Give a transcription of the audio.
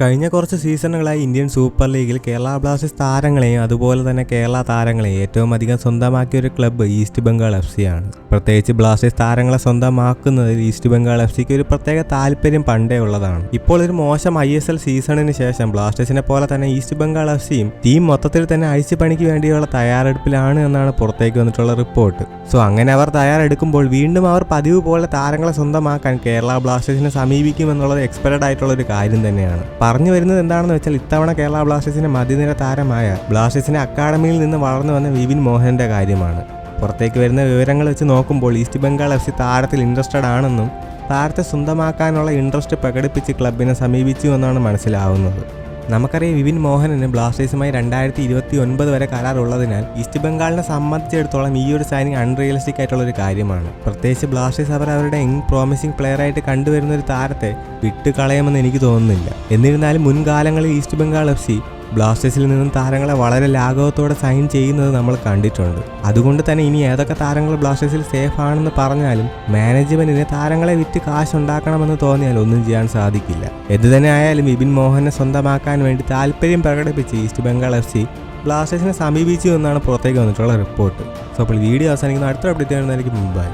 കഴിഞ്ഞ കുറച്ച് സീസണുകളായി Indian super ലീഗിൽ കേരള ബ്ലാസ്റ്റേഴ്സ് താരങ്ങളെയും അതുപോലെ തന്നെ കേരള താരങ്ങളെയും ഏറ്റവും അധികം സ്വന്തമാക്കിയ ഒരു club east Bengal F C ആണ്. പ്രത്യേകിച്ച് ബ്ലാസ്റ്റേഴ്സ് താരങ്ങളെ സ്വന്തമാക്കുന്നതിൽ ഈസ്റ്റ് ബംഗാൾ എഫ് സിക്ക് ഒരു പ്രത്യേക താല്പര്യം പണ്ടേ ഉള്ളതാണ്. ഇപ്പോൾ ഒരു മോശം ഐ എസ് എൽ സീസണിന് ശേഷം ബ്ലാസ്റ്റേഴ്സിനെ പോലെ തന്നെ ഈസ്റ്റ് ബംഗാൾ എഫ് സിയും ടീം മൊത്തത്തിൽ തന്നെ അഴിച്ചുപണിക്ക് വേണ്ടിയുള്ള തയ്യാറെടുപ്പിലാണ് എന്നാണ് പുറത്തേക്ക് വന്നിട്ടുള്ള റിപ്പോർട്ട്. സോ അങ്ങനെ അവർ തയ്യാറെടുക്കുമ്പോൾ വീണ്ടും അവർ പതിവ് പോലെ താരങ്ങളെ സ്വന്തമാക്കാൻ കേരള ബ്ലാസ്റ്റേഴ്സിനെ സമീപിക്കുമെന്നുള്ളത് എക്സ്പെക്റ്റഡ് ആയിട്ടുള്ള ഒരു കാര്യം തന്നെയാണ്. പറഞ്ഞു വരുന്നത് എന്താണെന്ന് വെച്ചാൽ ഇത്തവണ കേരള ബ്ലാസ്റ്റേഴ്സിന്റെ മധ്യനിര താരമായ ബ്ലാസ്റ്റേഴ്സിന്റെ അക്കാഡമിയിൽ നിന്ന് വളർന്നു വന്ന വിപിൻ മോഹന്റെ കാര്യമാണ്. പുറത്തേക്ക് വരുന്ന വിവരങ്ങൾ വെച്ച് നോക്കുമ്പോൾ ഈസ്റ്റ് ബംഗാൾ എഫ് സി താരത്തിൽ ഇൻട്രസ്റ്റഡ് ആണെന്നും താരത്തെ സ്വന്തമാക്കാനുള്ള ഇൻട്രസ്റ്റ് പ്രകടിപ്പിച്ച് ക്ലബിനെ സമീപിച്ചു എന്നാണ് മനസ്സിലാവുന്നത്. നമുക്കറിയാം വിപിൻ മോഹനന് ബ്ലാസ്റ്റേഴ്സുമായി രണ്ടായിരത്തി ഇരുപത്തി ഒൻപത് വരെ കരാറുള്ളതിനാൽ ഈസ്റ്റ് ബംഗാളിനെ സംബന്ധിച്ചിടത്തോളം ഈ ഒരു സൈനിങ് അൺറിയലിസ്റ്റിക് ആയിട്ടുള്ള ഒരു കാര്യമാണ്. പ്രത്യേകിച്ച് ബ്ലാസ്റ്റേഴ്സ് അവർ അവരുടെ യങ് പ്രോമിസിംഗ് പ്ലെയർ ആയിട്ട് കണ്ടുവരുന്ന ഒരു താരത്തെ വിട്ടുകളയുമെന്ന് എനിക്ക് തോന്നുന്നില്ല. എന്നിരുന്നാലും മുൻകാലങ്ങളിൽ ഈസ്റ്റ് ബംഗാൾ എഫ് സി ബ്ലാസ്റ്റേഴ്സിൽ നിന്നും താരങ്ങളെ വളരെ ലാഘവത്തോടെ സൈൻ ചെയ്യുന്നത് നമ്മൾ കണ്ടിട്ടുണ്ട്. അതുകൊണ്ട് തന്നെ ഇനി ഏതൊക്കെ താരങ്ങൾ ബ്ലാസ്റ്റേഴ്സിൽ സേഫ് ആണെന്ന് പറഞ്ഞാലും മാനേജ്മെന്റിന് താരങ്ങളെ വിറ്റ് കാശ് ഉണ്ടാക്കണമെന്ന് തോന്നിയാൽ ഒന്നും ചെയ്യാൻ സാധിക്കില്ല. എന്ത് തന്നെ ആയാലും വിപിൻ മോഹനെ സ്വന്തമാക്കാൻ വേണ്ടി താല്പര്യം പ്രകടിപ്പിച്ച് ഈസ്റ്റ് ബംഗാൾ എഫ് സി ബ്ലാസ്റ്റേഴ്സിനെ സമീപിച്ചു എന്നാണ് പുറത്തേക്ക് വന്നിട്ടുള്ള റിപ്പോർട്ട് സോ അപ്പോൾ വീഡിയോ അവസാനിക്കുന്ന. അടുത്ത അപ്ഡേറ്റ് ചെയ്യുന്നതായിരിക്കും മുമ്പായി